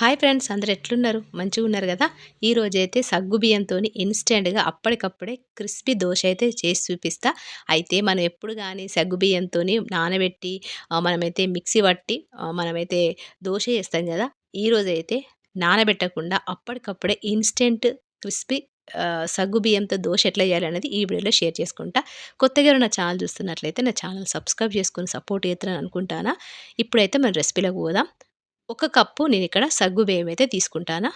Hi friends అందరు ఎట్లున్నారు? మంచిగా ఉన్నారు కదా? ఈరోజు అయితే సగ్గు బియ్యంతో ఇన్స్టెంట్గా అప్పటికప్పుడే క్రిస్పీ దోశ అయితే చేసి చూపిస్తా. అయితే మనం ఎప్పుడు కానీ సగ్గు బియ్యంతో నానబెట్టి మనమైతే మిక్సీ పట్టి మనమైతే దోశ చేస్తాం కదా? ఈరోజు అయితే నానబెట్టకుండా అప్పటికప్పుడే ఇన్స్టెంట్ క్రిస్పీ సగ్గు బియ్యంతో దోశ ఎట్లా చేయాలనేది ఈ వీడియోలో షేర్ చేసుకుంటా. కొత్తగా నా ఛానల్ చూస్తున్నట్లయితే నా ఛానల్ సబ్స్క్రైబ్ చేసుకుని సపోర్ట్ చేస్తానని అనుకుంటానా. ఇప్పుడైతే మనం రెసిపీలోకి పోదాం. ఒక కప్పు నేను ఇక్కడ సగ్గు బియ్యం అయితే తీసుకుంటానా?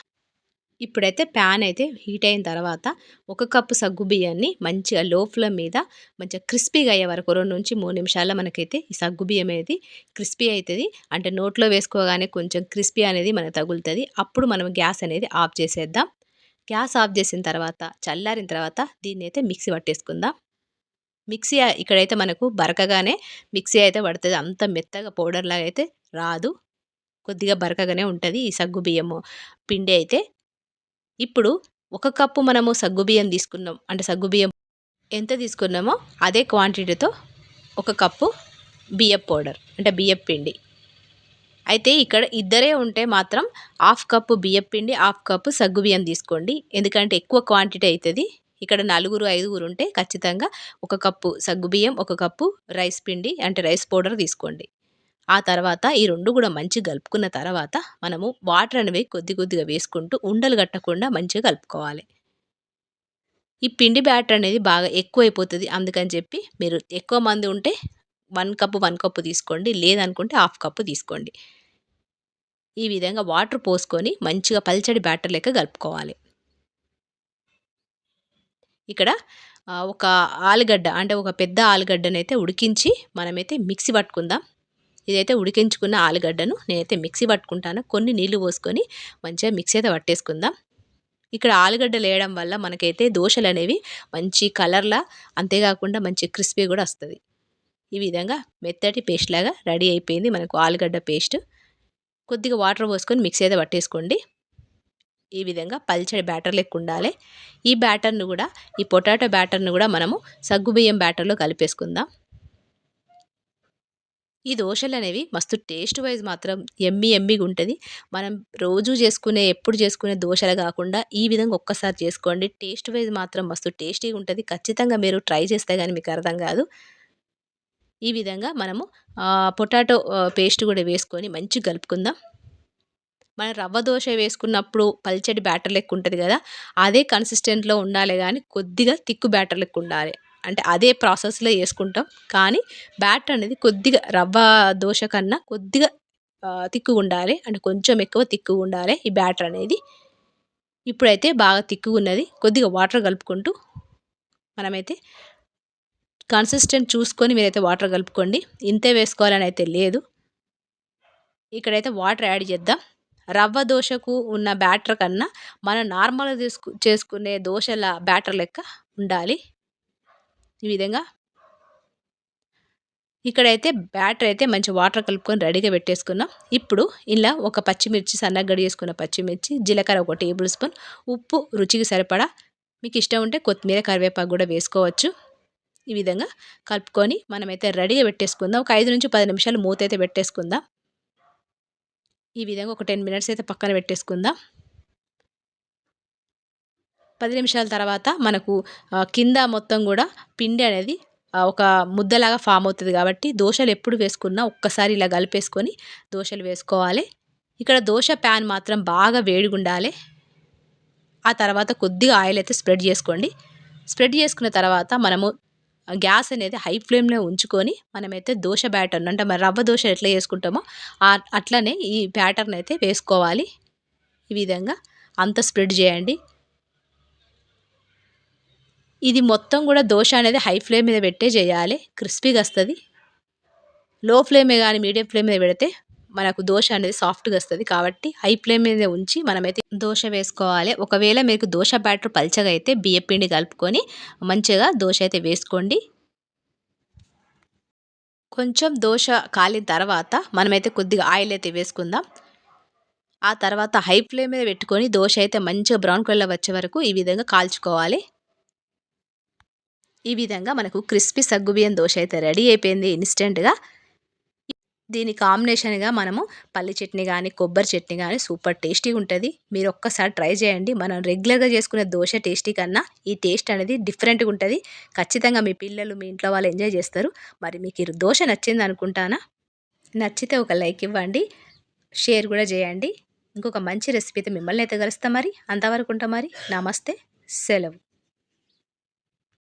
ఇప్పుడైతే ప్యాన్ అయితే హీట్ అయిన తర్వాత ఒక కప్పు సగ్గు బియ్యాన్ని మంచిగా లో ఫ్లేమ్ మీద మంచిగా క్రిస్పీగా అయ్యే వరకు రెండు నుంచి మూడు నిమిషాల్లో మనకైతే ఈ సగ్గు బియ్యం అనేది క్రిస్పీ అవుతుంది అంటే నోట్లో వేసుకోగానే కొంచెం క్రిస్పీ అనేది మనకు తగులుతుంది. అప్పుడు మనం గ్యాస్ అనేది ఆఫ్ చేసేద్దాం. గ్యాస్ ఆఫ్ చేసిన తర్వాత చల్లారిన తర్వాత దీన్ని అయితే మిక్సీ పట్టేసుకుందాం. మిక్సీ ఇక్కడైతే మనకు బరకగానే మిక్సీ అయితే పడుతుంది. అంత మెత్తగా పౌడర్ లాగా అయితే రాదు. కొద్దిగా బరకగానే ఉంటుంది ఈ సగ్గు బియ్యము. పిండి అయితే ఇప్పుడు ఒక కప్పు మనము సగ్గు బియ్యం తీసుకున్నాం. అంటే సగ్గు బియ్యం ఎంత తీసుకున్నామో అదే క్వాంటిటీతో ఒక కప్పు బియ్యం పౌడర్ అంటే బియ్యం పిండి. అయితే ఇక్కడ ఇద్దరే ఉంటే మాత్రం హాఫ్ కప్పు బియ్యం పిండి హాఫ్ కప్పు సగ్గు బియ్యం తీసుకోండి. ఎందుకంటే ఎక్కువ క్వాంటిటీ అవుతుంది ఇక్కడ నలుగురు ఐదుగురు ఉంటే ఖచ్చితంగా ఒక కప్పు సగ్గు బియ్యం ఒక కప్పు రైస్ పిండి అంటే రైస్ పౌడర్ తీసుకోండి. ఆ తర్వాత ఈ రెండు కూడా మంచిగా కలుపుకున్న తర్వాత మనము వాటర్ అనేవి కొద్ది కొద్దిగా వేసుకుంటూ ఉండలు కట్టకుండా మంచిగా కలుపుకోవాలి. ఈ పిండి బ్యాటర్ అనేది బాగా ఎక్కువ అయిపోతుంది అందుకని చెప్పి మీరు ఎక్కువ మంది ఉంటే వన్ కప్పు వన్ కప్పు తీసుకోండి. లేదనుకుంటే హాఫ్ కప్పు తీసుకోండి. ఈ విధంగా వాటర్ పోసుకొని మంచిగా పల్చడి బ్యాటర్ లెక్క కలుపుకోవాలి. ఇక్కడ ఒక ఆలుగడ్డ అంటే ఒక పెద్ద ఆలుగడ్డనైతే ఉడికించి మనమైతే మిక్సీ పట్టుకుందాం. ఇదైతే ఉడికించుకున్న ఆలుగడ్డను నేనైతే మిక్సీ పట్టుకుంటాను. కొన్ని నీళ్ళు పోసుకొని మంచిగా మిక్సీ అయితే పట్టేసుకుందాం. ఇక్కడ ఆలుగడ్డ వేయడం వల్ల మనకైతే దోశలు అనేవి మంచి కలర్లా అంతేకాకుండా మంచి క్రిస్పీ కూడా వస్తుంది. ఈ విధంగా మెత్తటి పేస్ట్ లాగా రెడీ అయిపోయింది మనకు ఆలుగడ్డ పేస్ట్. కొద్దిగా వాటర్ పోసుకొని మిక్సీ అయితే పట్టేసుకోండి. ఈ విధంగా పల్చడి బ్యాటర్ లెక్క ఉండాలి. ఈ బ్యాటర్ను కూడా ఈ పొటాటో బ్యాటర్ను కూడా మనము సగ్గుబియ్యం బ్యాటర్లో కలిపేసుకుందాం. ఈ దోశలు అనేవి మస్తు టేస్ట్ వైజ్ మాత్రం ఎమ్మి ఎమ్మిగా ఉంటుంది. మనం రోజు చేసుకునే ఎప్పుడు చేసుకునే దోశలు కాకుండా ఈ విధంగా ఒక్కసారి చేసుకోండి. టేస్ట్ వైజ్ మాత్రం మస్తు టేస్టీగా ఉంటుంది. ఖచ్చితంగా మీరు ట్రై చేస్తే కానీ మీకు అర్థం కాదు. ఈ విధంగా మనము పొటాటో పేస్ట్ కూడా వేసుకొని మంచిగా కలుపుకుందాం. మనం రవ్వ దోశ వేసుకున్నప్పుడు పల్చడి బ్యాటర్ లెక్క ఉంటుంది కదా అదే కన్సిస్టెంట్లో ఉండాలి కానీ కొద్దిగా తిక్కు బ్యాటర్ లెక్క ఉండాలి. అంటే అదే ప్రాసెస్లో వేసుకుంటాం కానీ బ్యాటర్ అనేది కొద్దిగా రవ్వ దోశ కన్నా కొద్దిగా తిక్కుగా ఉండాలి. అంటే కొంచెం ఎక్కువ తిక్కుగా ఉండాలి ఈ బ్యాటర్ అనేది. ఇప్పుడైతే బాగా తిక్కుగా ఉన్నది. కొద్దిగా వాటర్ కలుపుకుంటూ మనమైతే కన్సిస్టెంట్ చూసుకొని మీరైతే వాటర్ కలుపుకోండి. ఇంతే వేసుకోవాలని అయితే లేదు. ఇక్కడైతే వాటర్ యాడ్ చేద్దాం. రవ్వ దోశకు ఉన్న బ్యాటర్ కన్నా మనం నార్మల్గా తీసుకు చేసుకునే దోశల బ్యాటర్ లెక్క ఉండాలి. ఈ విధంగా. ఇక్కడైతే బ్యాటర్ అయితే మంచి వాటర్ కలుపుకొని రెడీగా పెట్టేసుకున్నాం. ఇప్పుడు ఇలా ఒక పచ్చిమిర్చి సన్నగా గడి చేసుకున్న పచ్చిమిర్చి జీలకర్ర ఒక టేబుల్ స్పూన్ ఉప్పు రుచికి సరిపడా మీకు ఇష్టం ఉంటే కొత్తిమీర కరివేపాకు కూడా వేసుకోవచ్చు. ఈ విధంగా కలుపుకొని మనమైతే రెడీగా పెట్టేసుకుందాం. ఒక ఐదు నుంచి పది నిమిషాలు మూత అయితే పెట్టేసుకుందాం. ఈ విధంగా ఒక టెన్ మినిట్స్ అయితే పక్కన పెట్టేసుకుందాం. పది నిమిషాల తర్వాత మనకు కింద మొత్తం కూడా పిండి అనేది ఒక ముద్దలాగా ఫామ్ అవుతుంది కాబట్టి దోశలు ఎప్పుడు వేసుకున్నా ఒక్కసారి ఇలా కలిపేసుకొని దోశలు వేసుకోవాలి. ఇక్కడ దోశ ప్యాన్ మాత్రం బాగా వేడిగా ఉండాలి ఆ తర్వాత కొద్దిగా ఆయిల్ అయితే స్ప్రెడ్ చేసుకోండి. స్ప్రెడ్ చేసుకున్న తర్వాత మనము గ్యాస్ అనేది హై ఫ్లేమ్లో ఉంచుకొని మనమైతే దోశ బ్యాటర్ను అంటే మరి రవ్వ దోశ ఎట్లా చేసుకుంటామో అట్లనే ఈ ప్యాటర్న్ అయితే వేసుకోవాలి. ఈ విధంగా అంత స్ప్రెడ్ చేయండి. ఇది మొత్తం కూడా దోశ అనేది హై ఫ్లేమ్ మీద పెట్టే చేయాలి. క్రిస్పీగా వస్తుంది. లో ఫ్లేమే కానీ మీడియం ఫ్లేమ్ మీద పెడితే మనకు దోశ అనేది సాఫ్ట్గా వస్తుంది. కాబట్టి హై ఫ్లేమ్ మీద ఉంచి మనమైతే దోశ వేసుకోవాలి. ఒకవేళ మీకు దోశ బ్యాటర్ పల్చగా అయితే బియ్యం పిండి కలుపుకొని మంచిగా దోశ అయితే వేసుకోండి. కొంచెం దోశ కాలిన తర్వాత మనమైతే కొద్దిగా ఆయిల్ అయితే వేసుకుందాం. ఆ తర్వాత హై ఫ్లేమ్ మీద పెట్టుకొని దోశ అయితే మంచిగా బ్రౌన్ కలర్ వచ్చే వరకు ఈ విధంగా కాల్చుకోవాలి. ఈ విధంగా మనకు క్రిస్పీ సగ్గుబియ్యం దోశ అయితే రెడీ అయిపోయింది ఇన్స్టెంట్గా దీని కాంబినేషన్‌గా మనము పల్లి చట్నీ కానీ కొబ్బరి చట్నీ కానీ సూపర్ టేస్టీగా ఉంటుంది మీరు ఒక్కసారి ట్రై చేయండి. మనం రెగ్యులర్‌గా చేసుకునే దోశ టేస్టీ కన్నా ఈ టేస్ట్ అనేది డిఫరెంట్‌గా ఉంటుంది ఖచ్చితంగా మీ పిల్లలు, మీ ఇంట్లో వాళ్ళు ఎంజాయ్ చేస్తారు. మరి మీకు ఈ దోశ నచ్చింది అనుకుంటానా? నచ్చితే ఒక లైక్ ఇవ్వండి. షేర్ కూడా చేయండి. ఇంకొక మంచి రెసిపీతో మిమ్మల్ని అయితే కలుస్తా మరి. అంతవరకు ఉంటా మరి. నమస్తే. సెలవు.